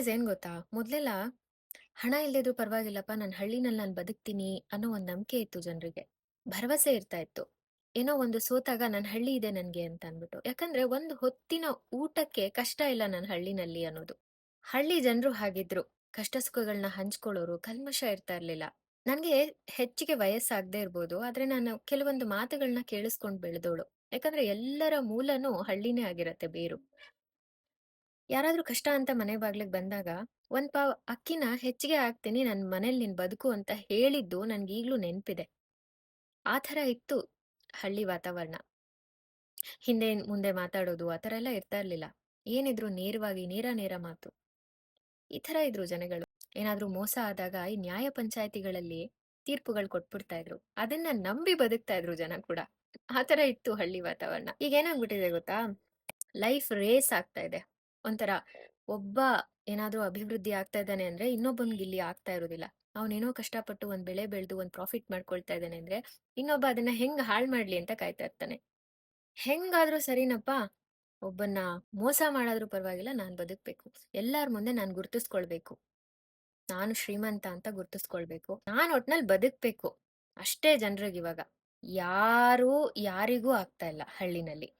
Guys ಏನ್ ಗೊತ್ತಾ? ಮೊದ್ಲೆಲ್ಲ ಹಣ ಇಲ್ದಿದ್ರು ಪರವಾಗಿಲ್ಲಪ್ಪ ನನ್ನ ಹಳ್ಳಿನಲ್ಲಿ ನಾನು ಬದುಕ್ತೀನಿ ಅನ್ನೋ ಒಂದು ನಂಬಿಕೆ ಇತ್ತು ಜನರಿಗೆ. ಭರವಸೆ ಇರ್ತಾ ಇತ್ತು. ಏನೋ ಒಂದು ಸೋತಾಗ ನನ್ನ ಹಳ್ಳಿ ಇದೆ ನನ್ಗೆ ಅಂತ ಅನ್ಬಿಟ್ಟು. ಯಾಕಂದ್ರೆ ಒಂದು ಹೊತ್ತಿನ ಊಟಕ್ಕೆ ಕಷ್ಟ ಇಲ್ಲ ನನ್ನ ಹಳ್ಳಿನಲ್ಲಿ ಅನ್ನೋದು. ಹಳ್ಳಿ ಜನರು ಹಾಗಿದ್ರು. ಕಷ್ಟ ಸುಖಗಳನ್ನ ಹಂಚ್ಕೊಳ್ಳೋರು, ಕಲ್ಮಶ ಇರ್ತಾ ಇರ್ಲಿಲ್ಲ. ನನ್ಗೆ ಹೆಚ್ಚಿಗೆ ವಯಸ್ಸಾಗದೆ ಇರ್ಬೋದು. ಆದ್ರೆ ನಾನು ಕೆಲವೊಂದು ಮಾತುಗಳನ್ನ ಕೇಳಿಸ್ಕೊಂಡ್ ಬೆಳೆದೋಳು. ಯಾಕಂದ್ರೆ ಎಲ್ಲರ ಮೂಲನೂ ಹಳ್ಳಿನೇ ಆಗಿರತ್ತೆ ಬೇರು. ಯಾರಾದ್ರೂ ಕಷ್ಟ ಅಂತ ಮನೆ ಬಾಗ್ಲಿಗೆ ಬಂದಾಗ, ಒಂದ್ ಪಾವ್ ಅಕ್ಕಿನ ಹೆಚ್ಚಿಗೆ ಹಾಕ್ತೀನಿ ನನ್ ಮನೇಲಿ ನಿನ್ ಬದುಕು ಅಂತ ಹೇಳಿದ್ದು ನನ್ಗೀಗ್ಲೂ ನೆನ್ಪಿದೆ. ಆ ಥರ ಇತ್ತು ಹಳ್ಳಿ ವಾತಾವರಣ. ಹಿಂದೆ ಮುಂದೆ ಮಾತಾಡೋದು ಆ ಥರ ಎಲ್ಲ ಇರ್ತಾ ಇರ್ಲಿಲ್ಲ. ಏನಿದ್ರು ನೇರವಾಗಿ ನೇರ ನೇರ ಮಾತು. ಈ ಥರ ಇದ್ರು ಜನಗಳು. ಏನಾದ್ರೂ ಮೋಸ ಆದಾಗ ಈ ನ್ಯಾಯ ಪಂಚಾಯಿತಿಗಳಲ್ಲಿ ತೀರ್ಪುಗಳು ಕೊಟ್ಬಿಡ್ತಾ ಇದ್ರು. ಅದನ್ನ ನಂಬಿ ಬದುಕ್ತಾ ಇದ್ರು ಜನ ಕೂಡ. ಆ ಥರ ಇತ್ತು ಹಳ್ಳಿ ವಾತಾವರಣ. ಈಗ ಏನಾಗ್ಬಿಟ್ಟಿದೆ ಗೊತ್ತಾ? ಲೈಫ್ ರೇಸ್ ಆಗ್ತಾ ಇದೆ. ಒಂಥರ ಒಬ್ಬ ಏನಾದ್ರೂ ಅಭಿವೃದ್ಧಿ ಆಗ್ತಾ ಇದ್ದಾನೆ ಅಂದ್ರೆ ಇನ್ನೊಬ್ಬನಿಗೆ ಇಲ್ಲಿ ಆಗ್ತಾ ಇರೋದಿಲ್ಲ. ಅವನೇನೋ ಕಷ್ಟಪಟ್ಟು ಒಂದ್ ಬೆಳೆ ಬೆಳೆದು ಒಂದ್ ಪ್ರಾಫಿಟ್ ಮಾಡ್ಕೊಳ್ತಾ ಇದ್ದಾನೆ ಅಂದ್ರೆ ಇನ್ನೊಬ್ಬ ಅದನ್ನ ಹೆಂಗ್ ಹಾಳ್ ಮಾಡ್ಲಿ ಅಂತ ಕಾಯ್ತಾ ಇರ್ತಾನೆ. ಹೆಂಗಾದ್ರೂ ಸರಿನಪ್ಪ, ಒಬ್ಬನ್ನ ಮೋಸ ಮಾಡಾದ್ರೂ ಪರವಾಗಿಲ್ಲ, ನಾನ್ ಬದುಕ್ಬೇಕು. ಎಲ್ಲಾರ್ ಮುಂದೆ ನಾನ್ ಗುರ್ತಿಸ್ಕೊಳ್ಬೇಕು. ನಾನು ಶ್ರೀಮಂತ ಅಂತ ಗುರ್ತಿಸ್ಕೊಳ್ಬೇಕು. ನಾನ್ ಒಟ್ನಲ್ಲಿ ಬದುಕ್ಬೇಕು. ಅಷ್ಟೇ ಜನರಿಗಿವಾಗ. ಯಾರೂ ಯಾರಿಗೂ ಆಗ್ತಾ ಇಲ್ಲ ಹಳ್ಳಿನಲ್ಲಿ.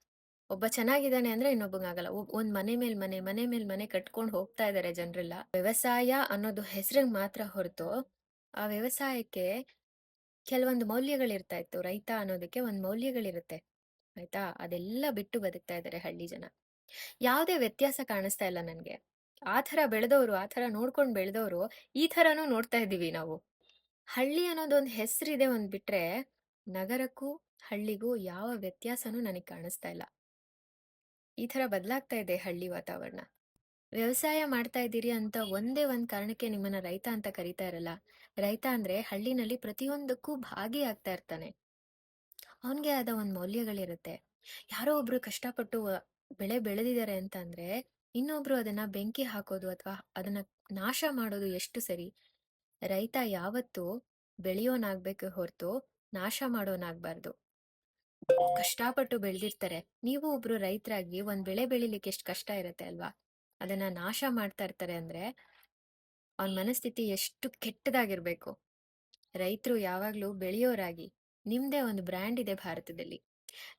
ಒಬ್ಬ ಚೆನ್ನಾಗಿದ್ದಾನೆ ಅಂದ್ರೆ ಇನ್ನೊಬ್ಬಂಗಾಗಲ್ಲ. ಒಂದ್ ಮನೆ ಮೇಲ್ ಮನೆ, ಮನೆ ಮೇಲ್ ಮನೆ ಕಟ್ಕೊಂಡ್ ಹೋಗ್ತಾ ಇದಾರೆ ಜನರೆಲ್ಲ. ವ್ಯವಸಾಯ ಅನ್ನೋದು ಹೆಸರಿಗೆ ಮಾತ್ರ ಹೊರತು, ಆ ವ್ಯವಸಾಯಕ್ಕೆ ಕೆಲವೊಂದು ಮೌಲ್ಯಗಳಿರ್ತಾ ಇತ್ತು. ರೈತ ಅನ್ನೋದಕ್ಕೆ ಒಂದ್ ಮೌಲ್ಯಗಳಿರುತ್ತೆ. ಆಯ್ತಾ? ಅದೆಲ್ಲ ಬಿಟ್ಟು ಬದುಕ್ತಾ ಇದ್ದಾರೆ ಹಳ್ಳಿ ಜನ. ಯಾವ್ದೇ ವ್ಯತ್ಯಾಸ ಕಾಣಿಸ್ತಾ ಇಲ್ಲ ನನ್ಗೆ. ಆ ಥರ ಬೆಳೆದವ್ರು, ಆ ಥರ ನೋಡ್ಕೊಂಡ್ ಬೆಳೆದವ್ರು, ಈ ಥರನೂ ನೋಡ್ತಾ ಇದ್ದೀವಿ ನಾವು. ಹಳ್ಳಿ ಅನ್ನೋದೊಂದ್ ಹೆಸರಿದೆ ಒಂದ್ ಬಿಟ್ರೆ, ನಗರಕ್ಕೂ ಹಳ್ಳಿಗೂ ಯಾವ ವ್ಯತ್ಯಾಸನೂ ನನಗೆ ಕಾಣಿಸ್ತಾ ಇಲ್ಲ. ಈ ಥರ ಬದಲಾಗ್ತಾ ಇದೆ ಹಳ್ಳಿ ವಾತಾವರಣ. ವ್ಯವಸಾಯ ಮಾಡ್ತಾ ಇದ್ದೀರಿ ಅಂತ ಒಂದೇ ಒಂದ್ ಕಾರಣಕ್ಕೆ ನಿಮ್ಮನ್ನ ರೈತ ಅಂತ ಕರೀತಾ ಇರಲ್ಲ. ರೈತ ಅಂದ್ರೆ ಹಳ್ಳಿನಲ್ಲಿ ಪ್ರತಿಯೊಂದಕ್ಕೂ ಭಾಗಿಯಾಗ್ತಾ ಇರ್ತಾನೆ. ಅವನ್ಗೆ ಆದ ಒಂದ್ ಮೌಲ್ಯಗಳಿರುತ್ತೆ. ಯಾರೋ ಒಬ್ರು ಕಷ್ಟಪಟ್ಟು ಬೆಳೆ ಬೆಳೆದಿದ್ದಾರೆ ಅಂತ ಅಂದ್ರೆ, ಇನ್ನೊಬ್ರು ಅದನ್ನ ಬೆಂಕಿ ಹಾಕೋದು ಅಥವಾ ಅದನ್ನ ನಾಶ ಮಾಡೋದು ಎಷ್ಟು ಸರಿ? ರೈತ ಯಾವತ್ತೂ ಬೆಳೆಯೋನಾಗ್ಬೇಕು ಹೊರತು ನಾಶ ಮಾಡೋನಾಗ್ಬಾರ್ದು. ಕಷ್ಟಪಟ್ಟು ಬೆಳೆದಿರ್ತಾರೆ. ನೀವು ಒಬ್ರು ರೈತರಾಗಿ ಒಂದ್ ಬೆಳೆ ಬೆಳಿಲಿಕ್ಕೆ ಎಷ್ಟು ಕಷ್ಟ ಇರತ್ತೆ ಅಲ್ವಾ? ಅದನ್ನ ನಾಶ ಮಾಡ್ತಾ ಇರ್ತಾರೆ ಅಂದ್ರೆ, ಅವ್ನ್ ಮನಸ್ಥಿತಿ ಎಷ್ಟು ಕೆಟ್ಟದಾಗಿರ್ಬೇಕು. ರೈತರು ಯಾವಾಗ್ಲೂ ಬೆಳೆಯೋರಾಗಿ, ನಿಮ್ದೇ ಒಂದು ಬ್ರ್ಯಾಂಡ್ ಇದೆ ಭಾರತದಲ್ಲಿ.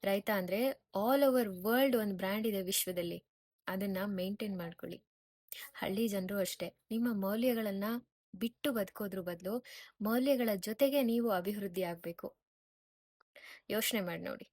ರೈತ ಅಂದ್ರೆ ಆಲ್ ಓವರ್ ವರ್ಲ್ಡ್ ಒಂದು ಬ್ರ್ಯಾಂಡ್ ಇದೆ ವಿಶ್ವದಲ್ಲಿ. ಅದನ್ನ ಮೇಂಟೈನ್ ಮಾಡ್ಕೊಳ್ಳಿ. ಹಳ್ಳಿ ಜನರು ಅಷ್ಟೇ. ನಿಮ್ಮ ಮೌಲ್ಯಗಳನ್ನ ಬಿಟ್ಟು ಬದುಕೋದ್ರ ಬದಲು, ಮೌಲ್ಯಗಳ ಜೊತೆಗೆ ನೀವು ಅಭಿವೃದ್ಧಿ ಆಗ್ಬೇಕು. ಯೋಚನೆ ಮಾಡಿ ನೋಡಿ.